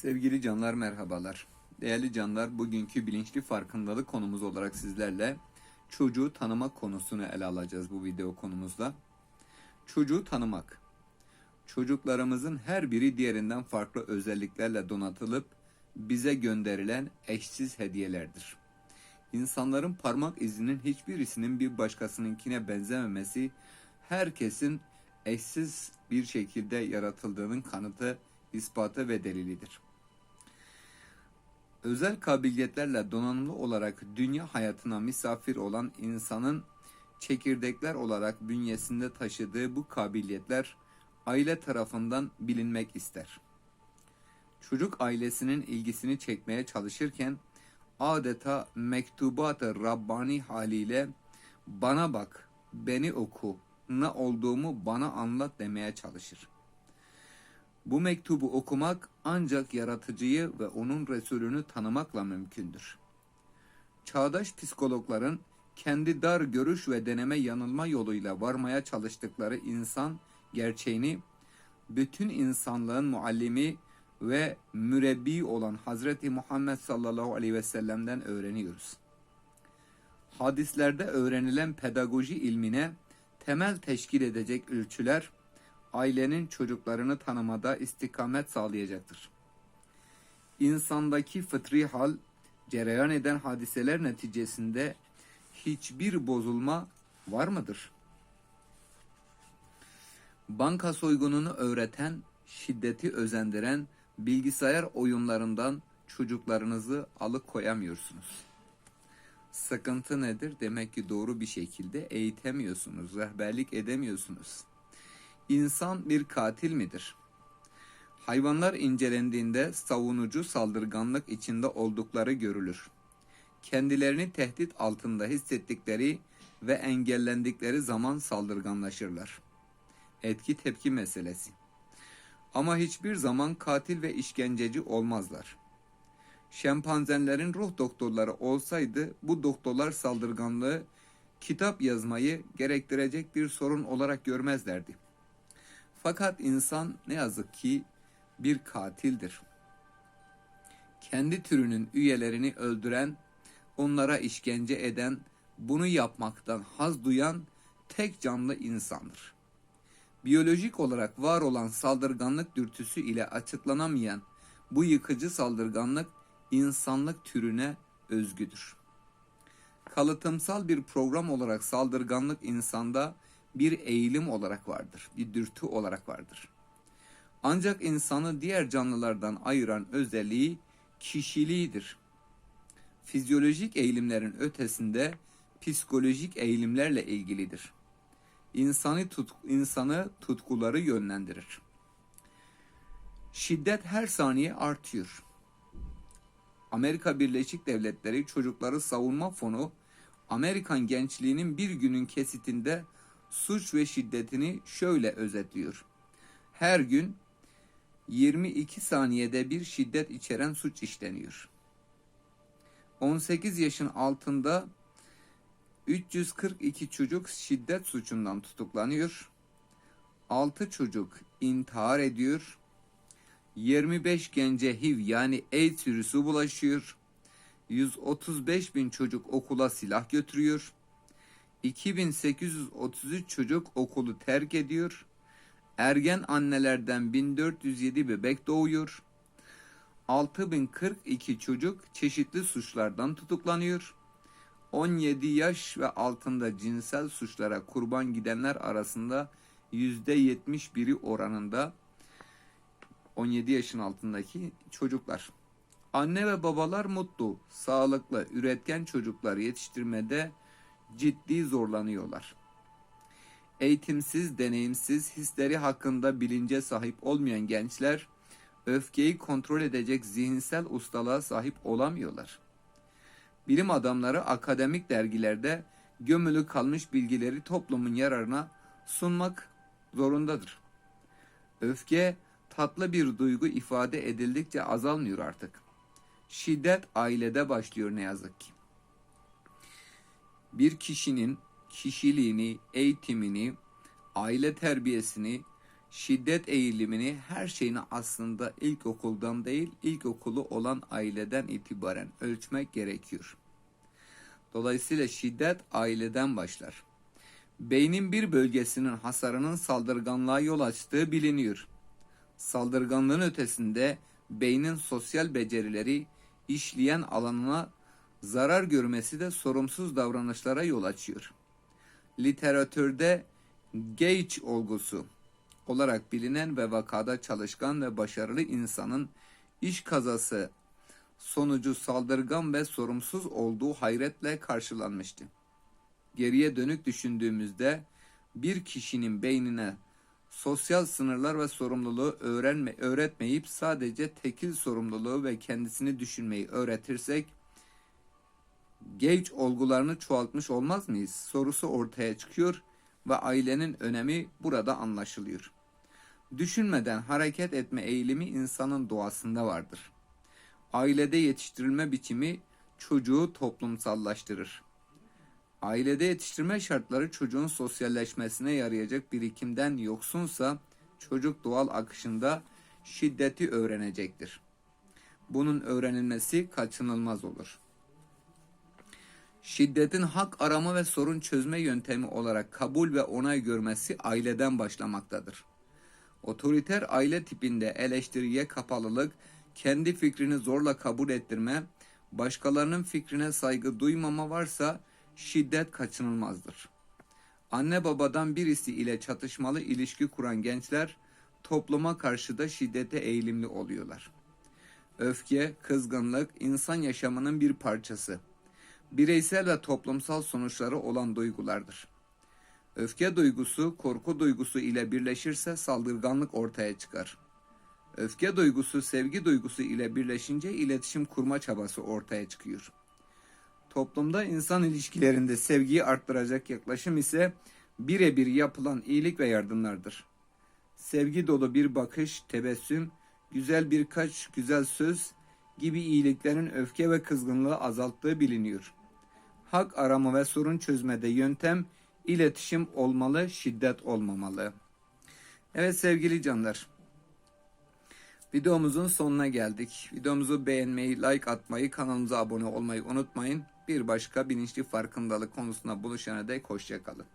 Sevgili canlar merhabalar. Değerli canlar bugünkü bilinçli farkındalık konumuz olarak sizlerle çocuğu tanımak konusunu ele alacağız bu video konumuzda. Çocuğu tanımak. Çocuklarımızın her biri diğerinden farklı özelliklerle donatılıp bize gönderilen eşsiz hediyelerdir. İnsanların parmak izinin hiçbirisinin bir başkasınınkine benzememesi herkesin eşsiz bir şekilde yaratıldığının kanıtı, ispatı ve delilidir. Özel kabiliyetlerle donanımlı olarak dünya hayatına misafir olan insanın çekirdekler olarak bünyesinde taşıdığı bu kabiliyetler aile tarafından bilinmek ister. Çocuk ailesinin ilgisini çekmeye çalışırken adeta mektubat-ı Rabbani haliyle bana bak, beni oku, ne olduğumu bana anlat demeye çalışır. Bu mektubu okumak ancak yaratıcıyı ve onun Resulünü tanımakla mümkündür. Çağdaş psikologların kendi dar görüş ve deneme yanılma yoluyla varmaya çalıştıkları insan gerçeğini bütün insanlığın muallimi ve mürebbi olan Hazreti Muhammed sallallahu aleyhi ve sellem'den öğreniyoruz. Hadislerde öğrenilen pedagoji ilmine temel teşkil edecek ölçüler ailenin çocuklarını tanımada istikamet sağlayacaktır. İnsandaki fıtri hal, cereyan eden hadiseler neticesinde hiçbir bozulma var mıdır? Banka soygununu öğreten, şiddeti özendiren bilgisayar oyunlarından çocuklarınızı alıkoyamıyorsunuz. Sıkıntı nedir? Demek ki doğru bir şekilde eğitemiyorsunuz, rehberlik edemiyorsunuz. İnsan bir katil midir? Hayvanlar incelendiğinde savunucu saldırganlık içinde oldukları görülür. Kendilerini tehdit altında hissettikleri ve engellendikleri zaman saldırganlaşırlar. Etki tepki meselesi. Ama hiçbir zaman katil ve işkenceci olmazlar. Şempanzenlerin ruh doktorları olsaydı bu doktorlar saldırganlığı kitap yazmayı gerektirecek bir sorun olarak görmezlerdi. Fakat insan ne yazık ki bir katildir. Kendi türünün üyelerini öldüren, onlara işkence eden, bunu yapmaktan haz duyan tek canlı insandır. Biyolojik olarak var olan saldırganlık dürtüsü ile açıklanamayan bu yıkıcı saldırganlık insanlık türüne özgüdür. Kalıtımsal bir program olarak saldırganlık insanda bir eğilim olarak vardır, bir dürtü olarak vardır. Ancak insanı diğer canlılardan ayıran özelliği kişiliğidir. Fizyolojik eğilimlerin ötesinde psikolojik eğilimlerle ilgilidir. İnsanı, tut, insanı tutkuları yönlendirir. Şiddet her saniye artıyor. Amerika Birleşik Devletleri Çocukları Savunma Fonu Amerikan gençliğinin bir günün kesitinde suç ve şiddetini şöyle özetliyor. Her gün 22 saniyede bir şiddet içeren suç işleniyor. 18 yaşın altında 342 çocuk şiddet suçundan tutuklanıyor. 6 çocuk intihar ediyor. 25 gence HIV yani AIDS virüsü bulaşıyor. 135 bin çocuk okula silah götürüyor. 2833 çocuk okulu terk ediyor. Ergen annelerden 1407 bebek doğuyor. 6042 çocuk çeşitli suçlardan tutuklanıyor. 17 yaş ve altında cinsel suçlara kurban gidenler arasında %71'i oranında 17 yaşın altındaki çocuklar. Anne ve babalar mutlu, sağlıklı, üretken çocuklar yetiştirmede ciddi zorlanıyorlar. Eğitimsiz, deneyimsiz, hisleri hakkında bilince sahip olmayan gençler öfkeyi kontrol edecek zihinsel ustalığa sahip olamıyorlar. Bilim adamları akademik dergilerde gömülü kalmış bilgileri toplumun yararına sunmak zorundadır. Öfke tatlı bir duygu ifade edildikçe azalmıyor artık. Şiddet ailede başlıyor ne yazık ki bir kişinin kişiliğini, eğitimini, aile terbiyesini, şiddet eğilimini her şeyini aslında ilkokuldan değil ilkokulu olan aileden itibaren ölçmek gerekiyor. Dolayısıyla şiddet aileden başlar. Beynin bir bölgesinin hasarının saldırganlığa yol açtığı biliniyor. Saldırganlığın ötesinde beynin sosyal becerileri işleyen alanına zarar görmesi de sorumsuz davranışlara yol açıyor. Literatürde Gage olgusu olarak bilinen ve vakada çalışkan ve başarılı insanın iş kazası sonucu saldırgan ve sorumsuz olduğu hayretle karşılanmıştı. Geriye dönük düşündüğümüzde bir kişinin beynine sosyal sınırlar ve sorumluluğu öğrenme, öğretmeyip sadece tekil sorumluluğu ve kendisini düşünmeyi öğretirsek Gage olgularını çoğaltmış olmaz mıyız? Sorusu ortaya çıkıyor ve ailenin önemi burada anlaşılıyor. Düşünmeden hareket etme eğilimi insanın doğasında vardır. Ailede yetiştirilme biçimi çocuğu toplumsallaştırır. Ailede yetiştirme şartları çocuğun sosyalleşmesine yarayacak birikimden yoksunsa çocuk doğal akışında şiddeti öğrenecektir. Bunun öğrenilmesi kaçınılmaz olur. Şiddetin hak arama ve sorun çözme yöntemi olarak kabul ve onay görmesi aileden başlamaktadır. Otoriter aile tipinde eleştiriye kapalılık, kendi fikrini zorla kabul ettirme, başkalarının fikrine saygı duymama varsa şiddet kaçınılmazdır. Anne babadan birisi ile çatışmalı ilişki kuran gençler topluma karşı da şiddete eğilimli oluyorlar. Öfke, kızgınlık insan yaşamının bir parçası. Bireysel ve toplumsal sonuçları olan duygulardır. Öfke duygusu korku duygusu ile birleşirse saldırganlık ortaya çıkar. Öfke duygusu sevgi duygusu ile birleşince iletişim kurma çabası ortaya çıkıyor. Toplumda insan ilişkilerinde sevgiyi arttıracak yaklaşım ise birebir yapılan iyilik ve yardımlardır. Sevgi dolu bir bakış, tebessüm, güzel birkaç güzel söz gibi iyiliklerin öfke ve kızgınlığı azalttığı biliniyor. Hak arama ve sorun çözmede yöntem iletişim olmalı, şiddet olmamalı. Evet sevgili canlar. Videomuzun sonuna geldik. Videomuzu beğenmeyi, like atmayı, kanalımıza abone olmayı unutmayın. Bir başka bilinçli farkındalık konusunda buluşana dek hoşçakalın.